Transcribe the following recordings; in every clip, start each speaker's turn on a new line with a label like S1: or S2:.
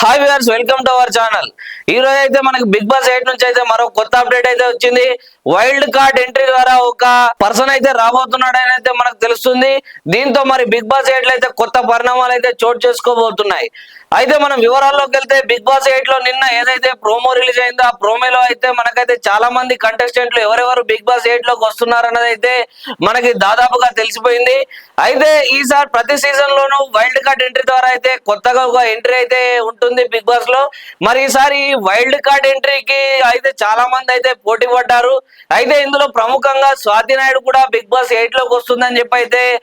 S1: Hi viewers welcome to our channel ఈ రోజు అయితే మనకి బిగ్ బాస్ ఎయిట్ నుంచి అయితే మరో కొత్త అప్డేట్ అయితే వచ్చింది. వైల్డ్ కార్డ్ ఎంట్రీ ద్వారా ఒక పర్సన్ అయితే రాబోతున్నాడు అని అయితే మనకు తెలుస్తుంది. దీంతో మరి బిగ్ బాస్ ఎయిట్లో అయితే కొత్త పరిణామాలు అయితే చోటు చేసుకోబోతున్నాయి. అయితే మనం వివరాల్లోకి వెళ్తే బిగ్ బాస్ ఎయిట్లో నిన్న ఏదైతే ప్రోమో రిలీజ్ అయిందో ఆ ప్రోమోలో అయితే మనకైతే చాలా మంది కంటెస్టెంట్లు ఎవరెవరు బిగ్ బాస్ ఎయిట్లోకి వస్తున్నారు అన్నది అయితే మనకి దాదాపుగా తెలిసిపోయింది. అయితే ఈసారి ప్రతి సీజన్ లోనూ వైల్డ్ కార్డ్ ఎంట్రీ ద్వారా అయితే కొత్తగా ఒక ఎంట్రీ అయితే ఉంటుంది బిగ్ బాస్లో మరి ఈసారి వైల్డ్ కార్డ్ ఎంట్రీకి అయితే చాలా మంది అయితే పోటీ పడ్డారు. అయితే ఇందులో ప్రముఖంగా స్వాతి నాయుడు కూడా బిగ్ బాస్ ఎయిట్లోకి వస్తుందని చెప్పి అయితే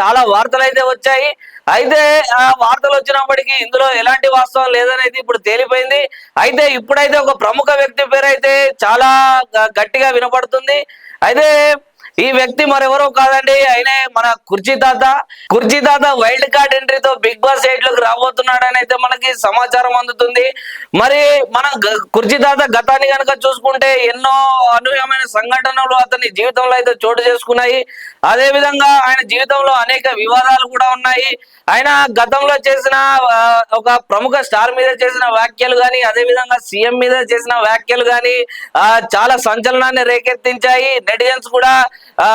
S1: చాలా వార్తలు అయితే వచ్చాయి. అయితే ఆ వార్తలు వచ్చినప్పటికీ ఇందులో ఎలాంటి వాస్తవం లేదని అయితే ఇప్పుడు తేలిపోయింది. అయితే ఇప్పుడైతే ఒక ప్రముఖ వ్యక్తి పేరు అయితే చాలా గ- గట్టిగా వినపడుతుంది. అయితే ఈ వ్యక్తి మరెవరో కాదండి. ఆయనే మన కుర్చీ తాత. కుర్చీ తాత వైల్డ్ కార్డ్ ఎంట్రీతో బిగ్ బాస్ ఎయిట్లోకి రాబోతున్నాడని అయితే మనకి సమాచారం అందుతుంది. మరి మన కుర్చీ తాత గతాన్ని కనుక చూసుకుంటే ఎన్నో అనూహ్యమైన సంఘటనలు అతని జీవితంలో అయితే చోటు చేసుకున్నాయి. అదే విధంగా ఆయన జీవితంలో అనేక వివాదాలు కూడా ఉన్నాయి. ఆయన గతంలో చేసిన ఒక ప్రముఖ స్టార్ మీద చేసిన వ్యాఖ్యలు కానీ అదే విధంగా సీఎం మీద చేసిన వ్యాఖ్యలు కానీ చాలా సంచలనాన్ని రేకెత్తించాయి. నెటిజన్స్ కూడా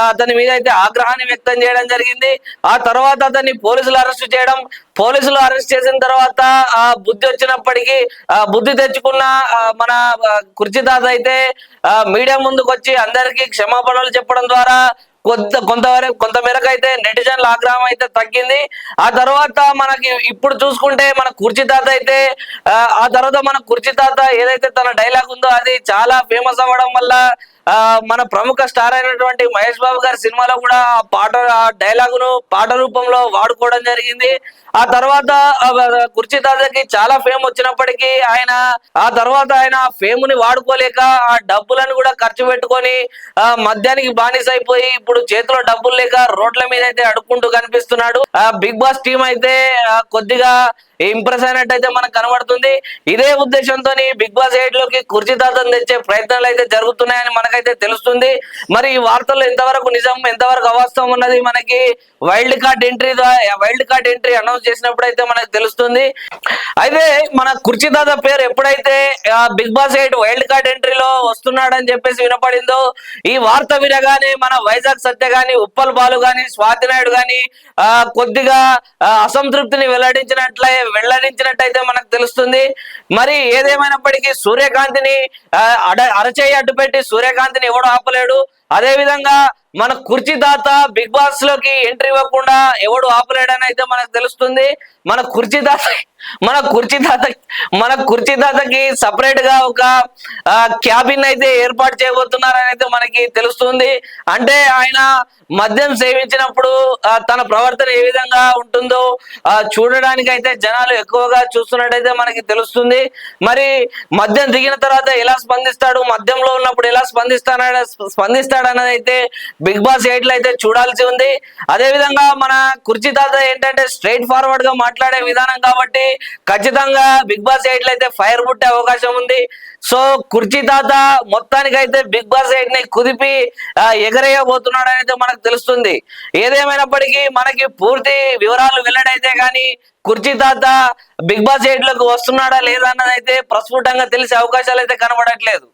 S1: అతని మీద అయితే ఆగ్రహాన్ని వ్యక్తం చేయడం జరిగింది. ఆ తర్వాత అతన్ని పోలీసులు అరెస్ట్ చేయడం పోలీసులు అరెస్ట్ చేసిన తర్వాత ఆ బుద్ధి వచ్చినప్పటికీ ఆ బుద్ధి తెచ్చుకున్న ఆ, మన ఆ, కుర్చీ తాత అయితే మీడియా ముందుకు వచ్చి అందరికీ క్షమాపణలు చెప్పడం ద్వారా కొంత కొంతవరకు కొంత మేరకు అయితే నెటిజన్ల ఆగ్రహం అయితే తగ్గింది. ఆ తర్వాత మనకి ఇప్పుడు చూసుకుంటే మన కుర్చీ తాత అయితే ఆ, తర్వాత మన కుర్చీ తాత ఏదైతే తన డైలాగ్ ఉందో అది చాలా ఫేమస్ అవ్వడం వల్ల మన ప్రముఖ స్టార్ అయినటువంటి మహేష్ బాబు గారి సినిమాలో కూడా ఆ పాట ఆ డైలాగును పాట రూపంలో వాడుకోవడం జరిగింది. ఆ తర్వాత కుర్చీ తాతకి చాలా ఫేమ్ వచ్చినప్పటికీ ఆయన ఆ తర్వాత ఆయన ఫేమ్ని వాడుకోలేక ఆ డబ్బులను కూడా ఖర్చు పెట్టుకొని ఆ మద్యానికి బానిస అయిపోయి ఇప్పుడు చేతిలో డబ్బులు లేక రోడ్ల మీద అయితే అడుక్కుంటూ కనిపిస్తున్నాడు. ఆ బిగ్ బాస్ టీం అయితే కొద్దిగా ఇంప్రెస్ అయినట్టు అయితే మనకు కనబడుతుంది. ఇదే ఉద్దేశంతో బిగ్ బాస్ ఎయిట్లోకి కుర్చీ తెచ్చే ప్రయత్నాలు అయితే జరుగుతున్నాయని మనకైతే తెలుస్తుంది. మరి ఈ వార్తల్లో ఎంతవరకు నిజం ఎంతవరకు అవాస్తవం ఉన్నది మనకి? Wild card entry wild card entry announce చేసినప్పుడు అయితే మనకు తెలుస్తుంది. అయితే మన కుర్చితాత పేరు ఎప్పుడైతే Bigg Boss eight wild card ఎంట్రీలో వస్తున్నాడని చెప్పేసి వినపడిందో ఈ వార్త వినగానే మన వైజాగ్ సత్య గాని ఉప్పల్ బాలు గాని స్వాతి నాయుడు గాని ఆ, కొద్దిగా అసంతృప్తిని వెల్లడించినట్లే వెళ్ళరించినట్టయితే మనకు తెలుస్తుంది. మరి ఏదేమైనప్పటికీ సూర్యకాంతిని అడ అరచేయి అడ్డు పెట్టి సూర్యకాంతిని ఎవడు ఆపలేడు. అదే విధంగా మన కుర్చీ దాత బిగ్ బాస్లోకి ఎంట్రీ ఇవ్వకుండా ఎవడు ఆపలేడని అయితే మనకు తెలుస్తుంది. మన కుర్చీ దాత మన కుర్చీ తాత మన కుర్చీ తాతకి సపరేట్గా ఒక క్యాబిన్ అయితే ఏర్పాటు చేయబోతున్నారని అయితే మనకి తెలుస్తుంది. అంటే ఆయన మద్యం సేవించినప్పుడు తన ప్రవర్తన ఏ విధంగా ఉంటుందో ఆ, చూడడానికి అయితే జనాలు ఎక్కువగా చూస్తున్నట్టయితే మనకి తెలుస్తుంది. మరి మద్యం దిగిన తర్వాత ఎలా స్పందిస్తాడు? మద్యంలో ఉన్నప్పుడు ఎలా స్పందిస్తాడ స్పందిస్తాడన్నది అయితే బిగ్ బాస్ ఎయిట్లో అయితే చూడాల్సి ఉంది. అదే విధంగా మన కుర్చీ తాత ఏంటంటే స్ట్రైట్ ఫార్వర్డ్గా మాట్లాడే విధానం కాబట్టి ఖచ్చితంగా బిగ్ బాస్ ఎయిట్లో అయితే ఫైర్ పుట్టే అవకాశం ఉంది. సో కుర్చీ తాత మొత్తానికైతే బిగ్ బాస్ ఎయిట్ని కుదిపి ఎగరేయబోతున్నాడు అయితే మనకు తెలుస్తుంది. ఏదేమైనప్పటికీ మనకి పూర్తి వివరాలు వెల్లడైతే కానీ కుర్చీ తాత బిగ్ బాస్ ఎయిట్లోకి వస్తున్నాడా లేదా అన్నది అయితే ప్రస్ఫుటంగా తెలిసే అవకాశాలు అయితే కనబడట్లేదు.